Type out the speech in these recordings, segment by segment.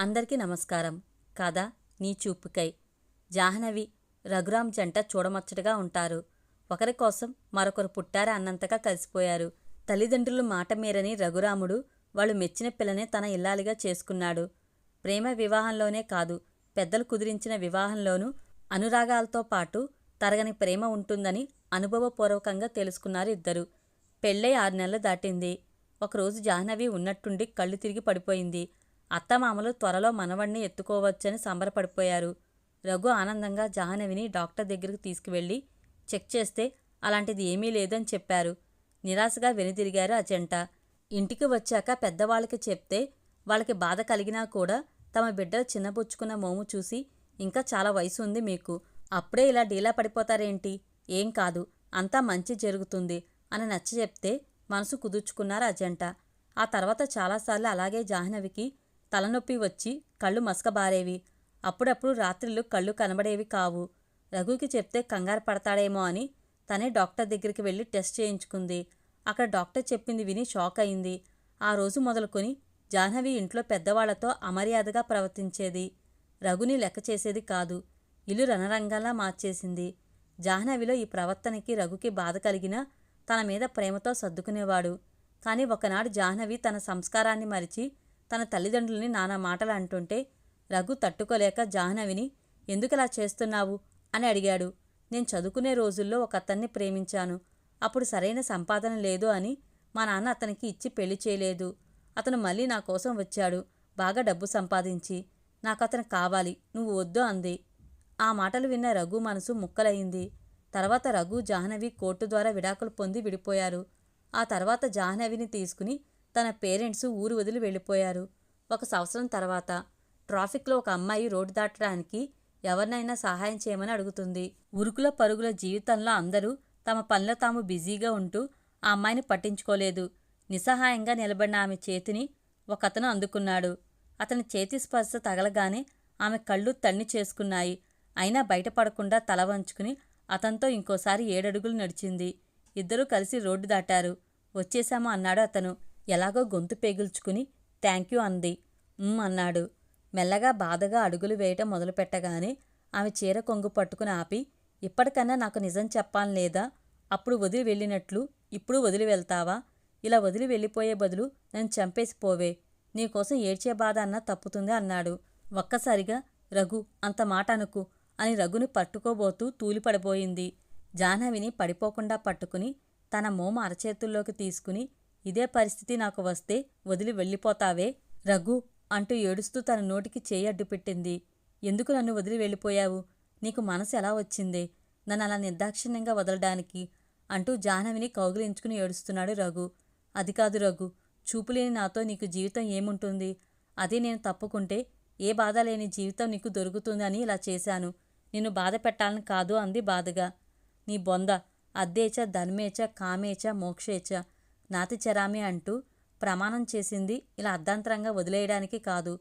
అందరికీ నమస్కారం. కథ నీ చూపుకై. జాహ్నవి రఘురాం జంట చూడముచ్చటగా ఉంటారు. ఒకరి కోసం మరొకరు పుట్టారా అన్నంతగా కలిసిపోయారు. తల్లిదండ్రులు మాట మీరని రఘురాముడు వాళ్ళు మెచ్చిన పిల్లనే తన ఇల్లాలిగా చేసుకున్నాడు. ప్రేమ వివాహంలోనే కాదు పెద్దలు కుదిరించిన వివాహంలోనూ అనురాగాలతో పాటు తరగని ప్రేమ ఉంటుందని అనుభవపూర్వకంగా తెలుసుకున్నారు ఇద్దరు. పెళ్ళై ఆరు నెలలు దాటింది. ఒకరోజు జాహ్నవి ఉన్నట్టుండి కళ్ళు తిరిగి పడిపోయింది. అత్తమామలు త్వరలో మనవణ్ణి ఎత్తుకోవచ్చని సంబరపడిపోయారు. రఘు ఆనందంగా జాహ్నవిని డాక్టర్ దగ్గరికి తీసుకువెళ్ళి చెక్ చేస్తే అలాంటిది ఏమీ లేదని చెప్పారు. నిరాశగా వెనుదిరిగారు ఆ జంట ఇంటికి వచ్చాక పెద్దవాళ్ళకి చెప్తే వాళ్ళకి బాధ కలిగినా కూడా తమ బిడ్డలు చిన్నబుచ్చుకున్న మోము చూసి ఇంకా చాలా వయసు ఉంది మీకు. అప్పుడే ఇలా డీలా పడిపోతారేంటి? ఏం కాదు. అంతా మంచి జరుగుతుంది అని నచ్చ చెప్తే మనసు కుదుర్చుకున్నారు ఆ జంట ఆ తర్వాత చాలాసార్లు అలాగే జాహ్నవికి తలనొప్పి వచ్చి కళ్ళు మసకబారేవి. అప్పుడప్పుడు రాత్రిళ్ళు కళ్ళు కనబడేవి కావు. రఘుకి చెప్తే కంగారు పడతాడేమో అని తనే డాక్టర్ దగ్గరికి వెళ్ళి టెస్ట్ చేయించుకుంది. అక్కడ డాక్టర్ చెప్పింది విని షాక్ అయింది. ఆ రోజు మొదలుకొని జాహ్నవి ఇంట్లో పెద్దవాళ్ళతో అమర్యాదగా ప్రవర్తించేది. రఘుని లెక్క చేసేది కాదు. ఇల్లు రణరంగంలా మార్చేసింది. జాహ్నవిలో ఈ ప్రవర్తనకి రఘుకి బాధ కలిగినా తన మీద ప్రేమతో సర్దుకునేవాడు. కానీ ఒకనాడు జాహ్నవి తన సంస్కారాన్ని మరిచి తన తల్లిదండ్రుల్ని నానా మాటలు అంటుంటే రఘు తట్టుకోలేక జాహ్నవిని ఎందుకలా చేస్తున్నావు? అని అడిగాడు. నేను చదువుకునే రోజుల్లో ఒక అతన్ని ప్రేమించాను. అప్పుడు సరైన సంపాదన లేదు అని మా నాన్న అతనికి ఇచ్చి పెళ్ళి చేయలేదు. అతను మళ్ళీ నా కోసం వచ్చాడు. బాగా డబ్బు సంపాదించి. నాకు అతను కావాలి. నువ్వు వద్దు అంది. ఆ మాటలు విన్న రఘు మనసు ముక్కలయింది తర్వాత రఘు జాహ్నవి కోర్టు ద్వారా విడాకులు పొంది విడిపోయారు. ఆ తర్వాత జాహ్నవిని తీసుకుని తన పేరెంట్స్ ఊరు వదిలి వెళ్ళిపోయారు. ఒక సంవత్సరం తర్వాత ట్రాఫిక్లో ఒక అమ్మాయి రోడ్డు దాటడానికి ఎవరినైనా సహాయం చేయమని అడుగుతుంది. ఉరుకుల పరుగుల జీవితంలో అందరూ తమ పనిలో తాము బిజీగా ఉంటూ ఆ అమ్మాయిని పట్టించుకోలేదు. నిస్సహాయంగా నిలబడిన ఆమె చేతిని ఒకతను అందుకున్నాడు. అతని చేతి స్పర్శ తగలగానే ఆమె కళ్ళు తన్ని చేసుకున్నాయి. అయినా బయటపడకుండా తల వంచుకుని అతనితో ఇంకోసారి ఏడడుగులు నడిచింది. ఇద్దరూ కలిసి రోడ్డు దాటారు. వచ్చేశాము అన్నాడు అతను. ఎలాగో గొంతు పేగుల్చుకుని థ్యాంక్ యూ అంది. "ఉమ్" అన్నాడు. మెల్లగా బాధగా అడుగులు వేయటం మొదలుపెట్టగానే ఆమె చీర కొంగు పట్టుకుని ఆపి ఇప్పటికన్నా నాకు నిజం చెప్పాలి లేదా? అప్పుడు వదిలి వెళ్ళినట్లు ఇప్పుడు వదిలి వెళ్తావా? ఇలా వదిలి వెళ్ళిపోయే బదులు నన్ను చంపేసి పోవే. నీకోసం ఏడ్చే బాధ అన్నా తప్పుతుంది అన్నాడు. ఒక్కసారిగా రఘు అంత మాట అనుకు అని రఘుని పట్టుకోబోతూ తూలిపడిపోయింది. జాహ్నవిని పడిపోకుండా పట్టుకుని తన మోమ అరచేతుల్లోకి తీసుకుని ఇదే పరిస్థితి నాకు వస్తే వదిలి వెళ్ళిపోతావే? రఘు అంటూ ఏడుస్తూ తన నోటికి చేయి అడ్డుపెట్టింది ఎందుకు నన్ను వదిలి వెళ్ళిపోయావు? నీకు మనసు ఎలా వచ్చిందే? నన్ను అలా నిర్దాక్షిణ్యంగా వదలడానికి అంటూ జాహ్నవిని కౌగిలించుకుని ఏడుస్తున్నాడు రఘు. అది కాదు రఘు చూపులేని నాతో నీకు జీవితం ఏముంటుంది? అదే నేను తప్పుకుంటే ఏ బాధ లేని జీవితం నీకు దొరుకుతుంది అని ఇలా చేశాను. నిన్ను బాధ పెట్టాలని కాదు అంది బాధగా. నీ బొంద అద్దేచ ధర్మేచ కామేచ మోక్షేచ నాతి చరామి అంటూ ప్రమాణం చేసింది ఇలా అర్ధాంతరంగా వదిలేయడానికి కాదు.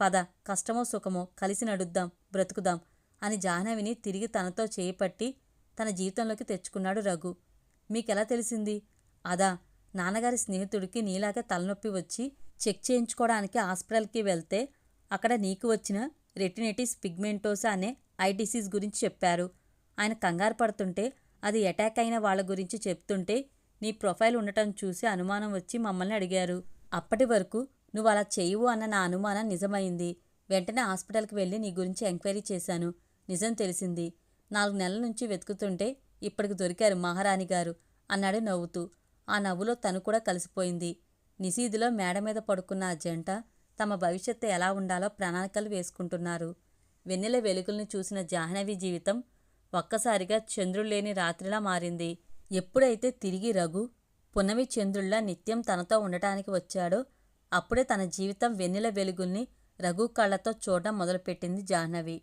పద కష్టమో సుఖమో కలిసి నడుద్దాం బ్రతుకుదాం అని జాహ్నవిని తిరిగి తనతో చేపట్టి తన జీవితంలోకి తెచ్చుకున్నాడు రఘు. మీకెలా తెలిసింది? అదా నాన్నగారి స్నేహితుడికి నీలాగా తలనొప్పి వచ్చి చెక్ చేయించుకోవడానికి హాస్పిటల్కి వెళ్తే అక్కడ నీకు వచ్చిన రెటినైటిస్ పిగ్మెంటోసా అనే ఐ డిసీజ్ గురించి చెప్పారు. ఆయన కంగారు పడుతుంటే అది అటాక్ అయిన వాళ్ళ గురించి చెప్తుంటే నీ ప్రొఫైల్ ఉండటం చూసి అనుమానం వచ్చి మమ్మల్ని అడిగారు. అప్పటి వరకు నువ్వు అలా చేయవు అన్న నా అనుమానం నిజమైంది. వెంటనే హాస్పిటల్కి వెళ్ళి నీ గురించి ఎంక్వైరీ చేశాను. నిజం తెలిసింది. నాలుగు నెలల నుంచి వెతుకుతుంటే ఇప్పటికి దొరికారు మహారాణి గారు అన్నాడు నవ్వుతూ. ఆ నవ్వులో తను కూడా కలిసిపోయింది. నిశీదిలో మేడ మీద పడుకున్న ఆ జంట తమ భవిష్యత్తు ఎలా ఉండాలో ప్రణాళికలు వేసుకుంటున్నారు. వెన్నెల వెలుగుల్ని చూసిన జాహ్నవి జీవితం ఒక్కసారిగా చంద్రుడు లేని రాత్రిలా మారింది. ఎప్పుడైతే తిరిగి రఘు పున్నమి చంద్రుల్లా నిత్యం తనతో ఉండటానికి వచ్చాడో అప్పుడే తన జీవితం వెన్నెల వెలుగుల్ని రఘు కళ్ళతో చూడడం మొదలుపెట్టింది జాహ్నవి.